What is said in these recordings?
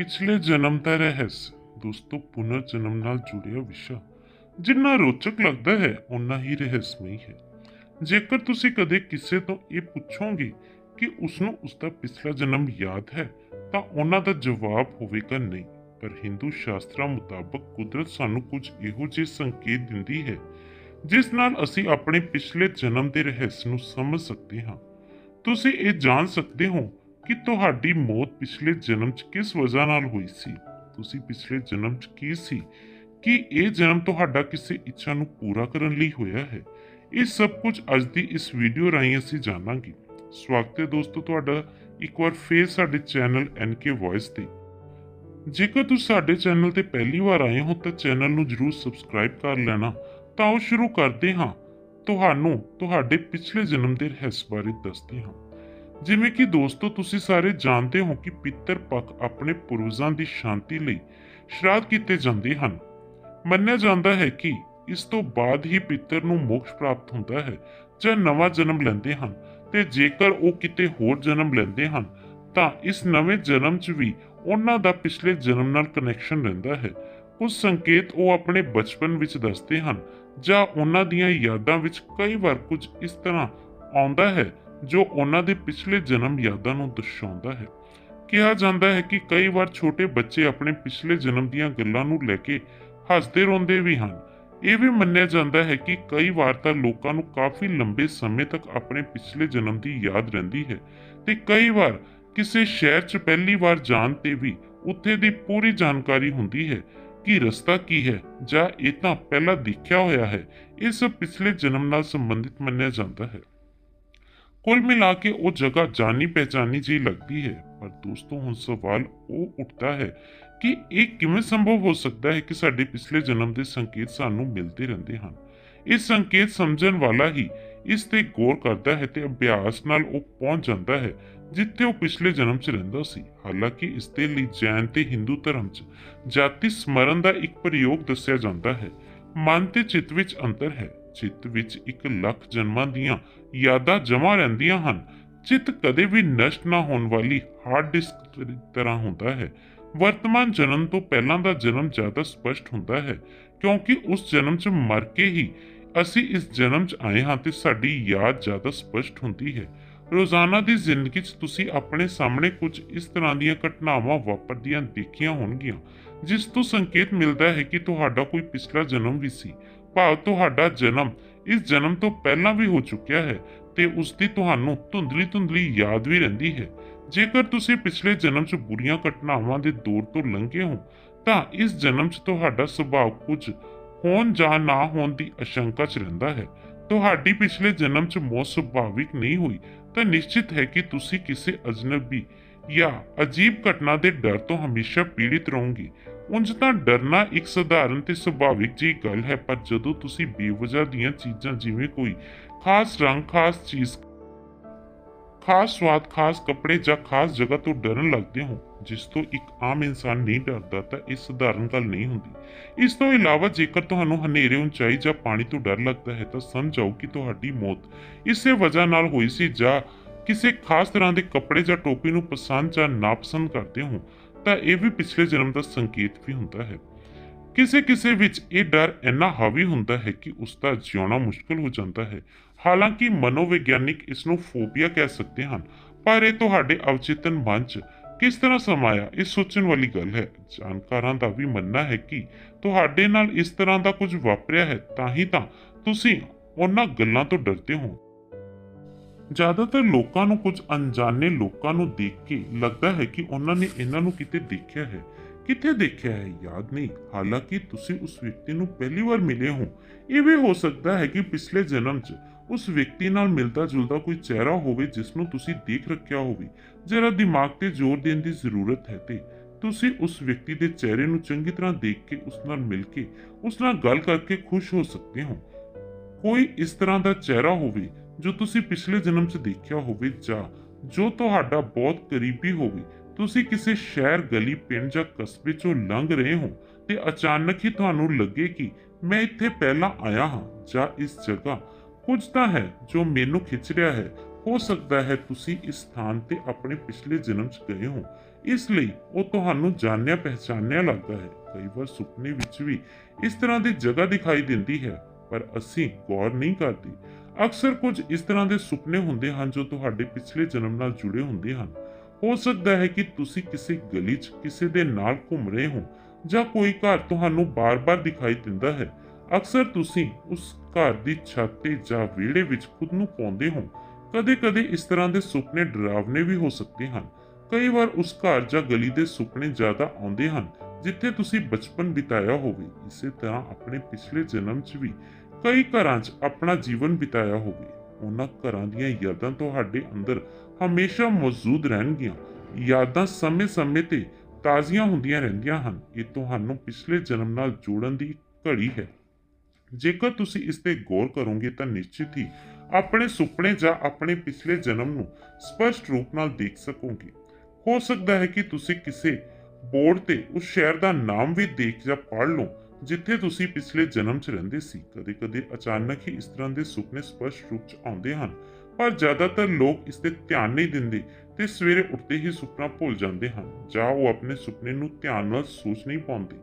ਪਿਛਲੇ ਜਨਮ ਦਾ ਰਹੱਸ, ਦੋਸਤੋ ਪੁਨਰ ਜਨਮ ਨਾਲ ਜੁੜਿਆ ਵਿਸ਼ਾ। ਜਿੰਨਾ ਰੋਚਕ ਲੱਗਦਾ ਹੈ ਉਨਾ ਹੀ ਰਹੱਸਮਈ ਹੈ। ਜੇਕਰ ਤੁਸੀਂ ਕਦੇ ਕਿਸੇ ਤੋਂ ਇਹ ਪੁੱਛੋਗੇ ਕਿ ਉਸ ਨੂੰ ਉਸ ਦਾ ਪਿਛਲਾ ਜਨਮ ਯਾਦ ਹੈ, ਤਾਂ ਉਹਨਾਂ ਦਾ ਜਵਾਬ ਹੋਵੇਗਾ ਨਹੀਂ। ਪਰ ਹਿੰਦੂ ਸ਼ਾਸਤਰਾਂ ਮੁਤਾਬਕ ਕੁਦਰਤ ਸਾਨੂੰ ਕੁਝ ਇਹੋ ਜਿਹੇ ਸੰਕੇਤ ਦਿੰਦੀ ਹੈ, ਜਿਸ ਨਾਲ ਅਸੀਂ ਆਪਣੇ ਪਿਛਲੇ ਜਨਮ ਦੇ ਰਹੱਸ ਨੂੰ ਸਮਝ ਸਕਦੇ ਹਾਂ। ਤੁਸੀਂ ਇਹ ਜਾਣ ਸਕਦੇ ਹੋ ਕਿ ਤੁਹਾਡੀ ਮੌਤ ਪਿਛਲੇ ਜਨਮ 'ਚ ਕਿਸ ਵਜ੍ਹਾ ਨਾਲ ਹੋਈ ਸੀ? ਤੁਸੀਂ ਪਿਛਲੇ ਜਨਮ 'ਚ ਕੀ ਸੀ? ਕਿ ਇਹ ਜਨਮ ਤੁਹਾਡਾ ਕਿਸੇ ਇੱਛਾ ਨੂੰ ਪੂਰਾ ਕਰਨ ਲਈ ਹੋਇਆ ਹੈ? ਇਹ ਸਭ ਕੁਝ ਅੱਜ ਦੀ ਇਸ ਵੀਡੀਓ ਰਾਹੀਂ ਅਸੀਂ ਜਾਣਾਂਗੇ। ਸਵਾਗਤ ਹੈ ਦੋਸਤੋ ਤੁਹਾਡਾ ਇੱਕ ਵਾਰ ਫੇਰ ਸਾਡੇ ਚੈਨਲ NK ਵੌਇਸ ਤੇ। ਜੇਕਰ ਤੁਸੀਂ ਸਾਡੇ ਚੈਨਲ ਤੇ ਪਹਿਲੀ ਵਾਰ ਆਏ ਹੋ ਤਾਂ ਚੈਨਲ ਨੂੰ ਜਰੂਰ ਸਬਸਕ੍ਰਾਈਬ ਕਰ ਲੈਣਾ, ਤਾਂ ਉਹ ਸ਼ੁਰੂ ਕਰਦੇ ਹਾਂ। ਤੁਹਾਨੂੰ ਤੁਹਾਡੇ ਪਿਛਲੇ ਜਨਮ ਦੇ ਰਹੱਸ ਬਾਰੇ ਦੱਸਦੇ ਹਾਂ। ਜਿਵੇਂ ਕਿ ਦੋਸਤੋ, ਤੁਸੀਂ ਸਾਰੇ ਜਾਣਦੇ ਹੋ ਕਿ ਪਿੱਤਰ ਪੱਖ ਆਪਣੇ ਪੂਰਵਜਾਂ ਦੀ ਸ਼ਾਂਤੀ ਲਈ ਸ਼ਰਾਧ ਕੀਤੇ ਜਾਂਦੇ ਹਨ। ਮੰਨਿਆ ਜਾਂਦਾ ਹੈ ਕਿ ਇਸ ਤੋਂ ਬਾਅਦ ਹੀ ਪਿੱਤਰ ਨੂੰ ਮੋਕਸ਼ ਪ੍ਰਾਪਤ ਹੁੰਦਾ ਹੈ ਜਾਂ ਨਵਾਂ ਜਨਮ ਲੈਂਦੇ ਹਨ ਤੇ ਜੇਕਰ ਉਹ ਕਿਤੇ ਹੋਰ ਜਨਮ ਲੈਂਦੇ ਹਨ, ਤਾਂ ਇਸ ਨਵੇਂ ਜਨਮ 'ਚ ਵੀ ਉਹਨਾਂ ਦਾ ਪਿਛਲੇ ਜਨਮ ਨਾਲ ਕਨੈਕਸ਼ਨ ਰਹਿੰਦਾ ਹੈ। ਕੁਝ ਸੰਕੇਤ ਉਹ ਆਪਣੇ ਬਚਪਨ ਵਿੱਚ ਦੱਸਦੇ ਹਨ ਜਾਂ ਉਹਨਾਂ ਦੀਆਂ ਯਾਦਾਂ ਵਿੱਚ ਕਈ ਵਾਰ ਕੁਝ ਇਸ ਤਰ੍ਹਾਂ ਆਉਂਦਾ ਹੈ ਜੋ ਉਹਨਾਂ ਦੇ ਪਿਛਲੇ ਜਨਮ ਯਾਦਾਂ ਨੂੰ ਦਰਸਾਉਂਦਾ ਹੈ। ਕਿਹਾ ਜਾਂਦਾ ਹੈ ਕਿ ਕਈ ਵਾਰ ਛੋਟੇ ਬੱਚੇ ਆਪਣੇ ਪਿਛਲੇ ਜਨਮ ਦੀਆਂ ਗੱਲਾਂ ਨੂੰ ਲੈ ਕੇ ਹੱਸਦੇ ਰੋਂਦੇ ਵੀ ਹਨ। ਇਹ ਵੀ ਮੰਨਿਆ ਜਾਂਦਾ ਹੈ ਕਿ ਕਈ ਵਾਰ ਤਾਂ ਲੋਕਾਂ ਨੂੰ ਕਾਫੀ ਲੰਬੇ ਸਮੇਂ ਤੱਕ ਆਪਣੇ ਪਿਛਲੇ ਜਨਮ ਦੀ ਯਾਦ ਰਹਿੰਦੀ ਹੈ ਤੇ ਕਈ ਵਾਰ ਕਿਸੇ ਸ਼ਹਿਰ 'ਚ ਪਹਿਲੀ ਵਾਰ ਜਾਣ ਤੇ ਵੀ ਉੱਥੇ ਦੀ ਪੂਰੀ ਜਾਣਕਾਰੀ ਹੁੰਦੀ ਹੈ ਕਿ ਰਸਤਾ ਕੀ ਹੈ ਜਾਂ ਇਹ ਤਾਂ ਪਹਿਲਾਂ ਦੇਖਿਆ ਹੋਇਆ ਹੈ। ਇਹ ਸਭ ਪਿਛਲੇ ਜਨਮ ਨਾਲ ਸੰਬੰਧਿਤ ਮੰਨਿਆ ਜਾਂਦਾ ਹੈ। ਕੁੱਲ ਮਿਲਾ ਕੇ ਉਹ ਜਗ੍ਹਾ ਜਾਣੀ ਪਹਿਚਾਨੀ ਜਿਹੀ ਲੱਗਦੀ ਹੈ। ਪਰ ਦੋਸਤੋ, ਹੁਣ ਸਵਾਲ ਉਹ ਉੱਠਦਾ ਹੈ ਕਿ ਇਹ ਕਿਵੇਂ ਸੰਭਵ ਹੋ ਸਕਦਾ ਹੈ ਕਿ ਸਾਡੇ ਪਿਛਲੇ ਜਨਮ ਦੇ ਸੰਕੇਤ ਸਾਨੂੰ ਮਿਲਦੇ ਰਹਿੰਦੇ ਹਨ? ਇਹ ਸੰਕੇਤ ਸਮਝਣ ਵਾਲਾ ਹੀ ਇਸ ਤੇ ਗੌਰ ਕਰਦਾ ਹੈ ਤੇ ਅਭਿਆਸ ਨਾਲ ਉਹ ਪਹੁੰਚ ਜਾਂਦਾ ਹੈ ਜਿੱਥੇ ਉਹ ਪਿਛਲੇ ਜਨਮ 'ਚ ਰਹਿੰਦਾ ਸੀ। ਹਾਲਾਂਕਿ ਇਸ ਦੇ ਲਈ ਜੈਨ ਤੇ ਹਿੰਦੂ ਧਰਮ 'ਚ ਜਾਤੀ ਸਮਰਨ ਦਾ ਇੱਕ ਪ੍ਰਯੋਗ ਦੱਸਿਆ ਜਾਂਦਾ ਹੈ। ਮਨ ਤੇ ਚਿੱਤ ਵਿੱਚ ਅੰਤਰ ਹੈ। ਚਿੱਤ ਵਿੱਚ ਇੱਕ ਲੱਖ ਜਨਮਾਂ ਦੀਆਂ ਯਾਦਾਂ ਜਮ੍ਹਾਂ ਰਹਿੰਦੀਆਂ ਹਨ। ਚਿੱਤ ਕਦੇ ਵੀ ਨਸ਼ਟ ਨਾ ਹੋਣ ਵਾਲੀ ਹਾਰਡ ਡਿਸਕ ਤਰ੍ਹਾਂ ਹੁੰਦਾ ਹੈ। ਵਰਤਮਾਨ ਜਨਮ ਤੋਂ ਪਹਿਲਾਂ ਦਾ ਜਨਮ ਜ਼ਿਆਦਾ ਸਪਸ਼ਟ ਹੁੰਦਾ ਹੈ, ਕਿਉਂਕਿ ਉਸ ਜਨਮ 'ਚ ਮਰ ਕੇ ਹੀ ਅਸੀਂ ਇਸ ਜਨਮ 'ਚ ਆਏ ਹਾਂ ਤੇ ਸਾਡੀ ਯਾਦ ਜ਼ਿਆਦਾ ਸਪਸ਼ਟ ਹੁੰਦੀ ਹੈ। ਰੋਜ਼ਾਨਾ ਦੀ ਜ਼ਿੰਦਗੀ 'ਚ ਤੁਸੀਂ ਆਪਣੇ ਸਾਹਮਣੇ ਕੁਝ ਇਸ ਤਰ੍ਹਾਂ ਦੀਆਂ ਘਟਨਾਵਾਂ ਵਾਪਰਦੀਆਂ ਦੇਖੀਆਂ ਹੋਣਗੀਆਂ, ਜਿਸ ਤੋਂ ਸੰਕੇਤ ਮਿਲਦਾ ਹੈ ਕਿ ਤੁਹਾਡਾ ਕੋਈ ਪਿਛਲਾ ਜਨਮ ਵੀ ਸੀ। ਭਾਵ ਤੁਹਾਡਾ ਜਨਮ ਇਸ ਜਨਮ ਤੋਂ ਪਹਿਲਾਂ ਵੀ ਹੋ ਚੁੱਕਿਆ ਹੈ ਤੇ ਉਸ ਦੀ ਤੁਹਾਨੂੰ ਧੁੰਦਲੀ ਧੁੰਦਲੀ ਯਾਦ ਵੀ ਰਹਿੰਦੀ ਹੈ। ਜੇਕਰ ਤੁਸੀਂ ਪਿਛਲੇ ਜਨਮ 'ਚ ਬੁਰੀਆਂ ਘਟਨਾਵਾਂ ਦੇ ਦੌਰ ਤੋਂ ਲੰਘੇ ਹੋ, ਤਾਂ ਇਸ ਜਨਮ 'ਚ ਤੁਹਾਡਾ ਸੁਭਾਅ ਕੁਝ ਹੋਣ ਜਾਂ ਨਾ ਹੋਣ ਦੀ ਅਸ਼ੰਕਾ 'ਚ ਰਹਿੰਦਾ ਹੈ। ਤੁਹਾਡੀ ਪਿਛਲੇ ਜਨਮ 'ਚ ਮੌਤ ਸੁਭਾਵਿਕ ਨਹੀਂ ਹੋਈ, ਤਾਂ ਨਿਸ਼ਚਿਤ ਹੈ ਕਿ ਤੁਸੀਂ ਕਿਸੇ ਅਜਨਬੀ ਜਾਂ ਅਜੀਬ ਘਟਨਾ ਦੇ ਡਰ ਤੋਂ ਹਮੇਸ਼ਾ ਪੀੜਿਤ ਰਹੋਗੇ। ਉਂਝ ਤਾਂ ਡਰਨਾ ਇੱਕ ਸਧਾਰਨ ਤੇ ਸੁਭਾਵਿਕ ਜਿਹੀ ਗੱਲ ਹੈ, ਪਰ ਜਦੋਂ ਤੁਸੀਂ ਬੇਵਜ੍ਹਾ ਦੀਆਂ ਚੀਜ਼ਾਂ ਜਿਵੇਂ ਕੋਈ ਖਾਸ ਰੰਗ, ਖਾਸ ਚੀਜ਼, ਖਾਸ ਸਵਾਦ, ਖਾਸ ਕੱਪੜੇ ਜਾਂ ਖਾਸ ਜਗ੍ਹਾ ਤੋਂ ਡਰਨ ਲੱਗਦੇ ਹੋ, ਜਿਸ ਤੋਂ ਇੱਕ ਆਮ ਇਨਸਾਨ ਨਹੀਂ ਡਰਦਾ, ਤਾਂ ਇਹ ਸਧਾਰਨ ਗੱਲ ਨਹੀਂ ਹੁੰਦੀ। ਇਸ ਤੋਂ ਇਲਾਵਾ ਜੇਕਰ ਤੁਹਾਨੂੰ ਹਨੇਰੇ, ਉਚਾਈ ਜਾਂ ਪਾਣੀ ਤੋਂ ਡਰ ਲੱਗਦਾ ਹੈ, ਤਾਂ ਸਮਝਾਓ ਕਿ ਤੁਹਾਡੀ ਮੌਤ ਇਸੇ ਵਜ੍ਹਾ ਨਾਲ ਹੋਈ ਸੀ ਜਾਂ ਕਿਸੇ ਖਾਸ ਤਰ੍ਹਾਂ ਦੇ ਕੱਪੜੇ ਜਾਂ ਟੋਪੀ ਨੂੰ ਪਸੰਦ ਜਾਂ ਨਾਪਸੰਦ ਕਰਦੇ ਹੋ। ਤਾਂ ਇਹ ਵੀ ਪਿਛਲੇ ਜਨਮ ਦਾ ਸੰਕੇਤ ਵੀ ਹੁੰਦਾ ਹੈ। ਕਿਸੇ ਕਿਸੇ ਵਿੱਚ ਇਹ ਡਰ ਇੰਨਾ ਹਾਵੀ ਹੁੰਦਾ ਹੈ ਕਿ ਉਸ ਦਾ ਜਿਉਣਾ ਮੁਸ਼ਕਲ ਹੋ ਜਾਂਦਾ ਹੈ। ਹਾਲਾਂਕਿ ਮਨੋਵਿਗਿਆਨਿਕ ਇਸ ਨੂੰ ਫੋਬੀਆ ਕਹਿ ਸਕਦੇ ਹਨ, ਪਰ ਇਹ ਤੁਹਾਡੇ ਅਵਚੇਤਨ ਮਨ 'ਚ ਕਿਸ ਤਰ੍ਹਾਂ ਸਮਾਇਆ, ਇਹ ਸੋਚਣ ਵਾਲੀ ਗੱਲ ਹੈ। ਜਾਣਕਾਰਾਂ ਦਾ ਵੀ ਮੰਨਣਾ ਹੈ ਕਿ ਤੁਹਾਡੇ ਨਾਲ ਇਸ ਤਰ੍ਹਾਂ ਦਾ ਕੁਝ ਵਾਪਰਿਆ ਹੈ, ਤਾਂ ਹੀ ਤਾਂ ਤੁਸੀਂ ਉਹਨਾਂ ਗੱਲਾਂ ਤੋਂ ਡਰਦੇ ਹੋ। ਜ਼ਿਆਦਾਤਰ ਲੋਕਾਂ ਨੂੰ ਕੁਝ ਅਣਜਾਣੇ ਲੋਕਾਂ ਨੂੰ ਦੇਖ ਕੇ ਲੱਗਦਾ ਹੈ ਕਿ ਉਹਨਾਂ ਨੇ ਇਹਨਾਂ ਨੂੰ ਕਿਤੇ ਦੇਖਿਆ ਹੈ। ਕਿੱਥੇ ਦੇਖਿਆ ਹੈ, ਯਾਦ ਨਹੀਂ। ਹਾਲਾਂਕਿ ਤੁਸੀਂ ਉਸ ਵਿਅਕਤੀ ਨੂੰ ਪਹਿਲੀ ਵਾਰ ਮਿਲੇ ਹੋ। ਇਹ ਵੀ ਹੋ ਸਕਦਾ ਹੈ ਕਿ ਪਿਛਲੇ ਜਨਮ 'ਚ ਉਸ ਵਿਅਕਤੀ ਨਾਲ ਮਿਲਦਾ ਜੁਲਦਾ ਕੋਈ ਚਿਹਰਾ ਹੋਵੇ ਜਿਸ ਨੂੰ ਤੁਸੀਂ ਦੇਖ ਰੱਖਿਆ ਹੋਵੇ। ਜਰਾ ਦਿਮਾਗ ਤੇ ਜ਼ੋਰ ਦੇਣ ਦੀ ਜ਼ਰੂਰਤ ਹੈ ਤੇ ਤੁਸੀਂ ਉਸ ਵਿਅਕਤੀ ਦੇ ਚਿਹਰੇ ਨੂੰ ਚੰਗੀ ਤਰ੍ਹਾਂ ਦੇਖ ਕੇ ਉਸ ਨਾਲ ਮਿਲ ਕੇ ਉਸ ਨਾਲ ਗੱਲ ਕਰਕੇ ਖੁਸ਼ ਹੋ ਸਕਦੇ ਹੋ। ਕੋਈ ਇਸ ਤਰ੍ਹਾਂ ਦਾ ਚਿਹਰਾ ਹੋਵੇ ਜੋ ਤੁਸੀਂ ਪਿਛਲੇ ਜਨਮ 'ਚ ਦੇਖਿਆ ਹੋਵੇ ਜਾਂ ਜੋ ਤੁਹਾਡਾ ਬਹੁਤ ਕਰੀਬੀ ਹੋਵੇ, ਤੁਸੀਂ ਕਿਸੇ ਸ਼ਹਿਰ, ਗਲੀ, ਪਿੰਡ ਜਾਂ ਕਸਬੇ 'ਚੋਂ ਲੰਘ ਰਹੇ ਹੋ ਤੇ ਅਚਾਨਕ ਹੀ ਤੁਹਾਨੂੰ ਲੱਗੇ ਕਿ ਮੈਂ ਇੱਥੇ ਪਹਿਲਾਂ ਆਇਆ ਹਾਂ ਜਾਂ ਇਸ ਜਗ੍ਹਾ। ਕੁਝ ਤਾਂ ਹੈ ਜੋ ਮੈਨੂੰ ਖਿੱਚ ਰਿਹਾ ਹੈ। ਹੋ ਸਕਦਾ ਹੈ ਤੁਸੀਂ ਇਸ ਸਥਾਨ ਤੇ ਆਪਣੇ ਪਿਛਲੇ ਜਨਮ 'ਚ ਗਏ ਹੋ। ਇਸ ਲਈ ਉਹ ਤੁਹਾਨੂੰ ਜਾਣਿਆ ਪਹਿਚਾਨਿਆ ਲੱਗਦਾ ਹੈ। ਕਈ ਵਾਰ ਸੁਪਨੇ ਵਿੱਚ ਵੀ ਇਸ ਤਰ੍ਹਾਂ ਦੀ ਜਗ੍ਹਾ ਦਿਖਾਈ ਦਿੰਦੀ ਹੈ। ਪਰ ਅਸੀਂ ਗੌਰ ਨਹੀਂ ਕਰਦੇ। ਅਕਸਰ ਕੁਝ ਇਸ ਤਰ੍ਹਾਂ ਦੇ ਸੁਪਨੇ ਹੁੰਦੇ ਹਨ ਜੋ ਤੁਹਾਡੇ ਪਿਛਲੇ ਜਨਮ ਨਾਲ ਜੁੜੇ ਹੁੰਦੇ ਹਨ। ਹੋ ਸਕਦਾ ਹੈ ਕਿ ਤੁਸੀਂ ਕਿਸੇ ਗਲੀ 'ਚ ਕਿਸੇ ਦੇ ਨਾਲ ਘੁੰਮ ਰਹੇ ਹੋ ਜਾਂ ਕੋਈ ਘਰ ਤੁਹਾਨੂੰ ਬਾਰ-ਬਾਰ ਦਿਖਾਈ ਦਿੰਦਾ ਹੈ। ਅਕਸਰ ਤੁਸੀਂ ਉਸ ਘਰ ਦੀ ਛੱਤ ਤੇ ਜਾਂ ਵਿਹੜੇ ਵਿੱਚ ਖੁਦ ਨੂੰ ਪਾਉਂਦੇ ਹੋ। ਕਦੇ-ਕਦੇ ਇਸ ਤਰ੍ਹਾਂ ਦੇ ਸੁਪਨੇ ਡਰਾਵਨੇ ਵੀ ਹੋ ਸਕਦੇ ਹਨ। ਕਈ ਵਾਰ ਉਸ ਘਰ ਜਾਂ ਗਲੀ ਦੇ ਸੁਪਨੇ ਜ਼ਿਆਦਾ ਆਉਂਦੇ ਹਨ ਜਿੱਥੇ ਤੁਸੀਂ ਬਚਪਨ ਬਿਤਾਇਆ ਹੋਵੇ, ਇਸੇ ਤਰ੍ਹਾਂ ਆਪਣੇ ਪਿਛਲੇ ਜਨਮ 'ਚ ਵੀ ਕਈ ਘਰਾਂ 'ਚ ਆਪਣਾ ਜੀਵਨ ਬਿਤਾਇਆ ਹੋਵੇ। ਉਹਨਾਂ ਘਰਾਂ ਦੀਆਂ ਯਾਦਾਂ ਤੁਹਾਡੇ ਅੰਦਰ ਹਮੇਸ਼ਾ ਮੌਜੂਦ ਰਹਿਣਗੀਆਂ। ਯਾਦਾਂ ਸਮੇਂ-ਸਮੇਂ ਤੇ ਤਾਜ਼ੀਆਂ ਹੁੰਦੀਆਂ ਰਹਿੰਦੀਆਂ ਹਨ। ਇਹ ਤੁਹਾਨੂੰ ਪਿਛਲੇ ਜਨਮ ਨਾਲ ਜੋੜਨ ਦੀ ਘੜੀ ਹੈ। ਜੇਕਰ ਤੁਸੀਂ ਇਸ ਤੇ ਗੌਰ ਕਰੋਗੇ ਤਾਂ ਨਿਸ਼ਚਿਤ ਹੀ ਆਪਣੇ ਸੁਪਨੇ ਜਾਂ ਆਪਣੇ ਪਿਛਲੇ ਜਨਮ ਨੂੰ ਸਪਸ਼ਟ ਰੂਪ ਨਾਲ ਦੇਖ ਸਕੋਗੇ। ਹੋ ਸਕਦਾ ਹੈ ਕਿ ਤੁਸੀਂ ਕਿਸੇ ਬੋਰਡ ਤੇ ਉਸ ਸ਼ਹਿਰ ਦਾ ਨਾਮ ਵੀ ਦੇਖ ਜਾਂ ਪੜ੍ਹ ਲਓ, ਜਿੱਥੇ ਤੁਸੀਂ ਪਿਛਲੇ ਜਨਮ 'ਚ ਰਹਿੰਦੇ ਸੀ। ਕਦੇ-ਕਦੇ ਅਚਾਨਕ ਹੀ ਇਸ ਤਰ੍ਹਾਂ ਦੇ ਸੁਪਨੇ ਸਪਸ਼ਟ ਰੂਪ 'ਚ ਆਉਂਦੇ ਹਨ, ਪਰ ਜ਼ਿਆਦਾਤਰ ਲੋਕ ਇਸ ਤੇ ਧਿਆਨ ਨਹੀਂ ਦਿੰਦੇ ਤੇ ਸਵੇਰੇ ਉੱਠਦੇ ਹੀ ਸੁਪਨਾ ਭੁੱਲ ਜਾਂਦੇ ਹਨ, ਜਾਂ ਉਹ ਆਪਣੇ ਸੁਪਨੇ ਨੂੰ ਧਿਆਨ ਨਾਲ ਸੋਚ ਨਹੀਂ ਪਾਉਂਦੇ।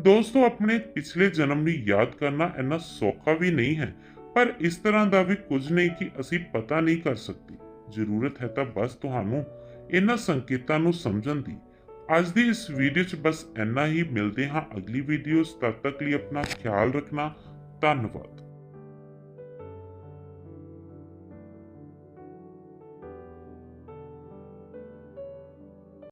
ਦੋਸਤੋ, ਆਪਣੇ ਪਿਛਲੇ ਜਨਮ ਨੂੰ ਯਾਦ ਕਰਨਾ ਇੰਨਾ ਸੌਖਾ ਵੀ ਨਹੀਂ ਹੈ, ਪਰ ਇਸ ਤਰ੍ਹਾਂ ਦਾ ਵੀ ਕੁਝ ਨਹੀਂ ਕਿ ਅਸੀਂ ਪਤਾ ਨਹੀਂ ਕਰ ਸਕਦੇ। ਜ਼ਰੂਰਤ ਹੈ ਤਾਂ ਬਸ ਤੁਹਾਨੂੰ ਇਹਨਾਂ ਸੰਕੇਤਾਂ ਨੂੰ ਸਮਝਣ ਦੀ। ਅੱਜ ਦੀ ਇਸ ਵੀਡੀਓ 'ਚ ਬਸ ਇੰਨਾ ਹੀ। ਮਿਲਦੇ ਹਾਂ ਅਗਲੀ ਵੀਡੀਓਜ਼ ਤਦ ਤੱਕ ਲਈ ਆਪਣਾ ਖਿਆਲ ਰੱਖਣਾ। ਧੰਨਵਾਦ।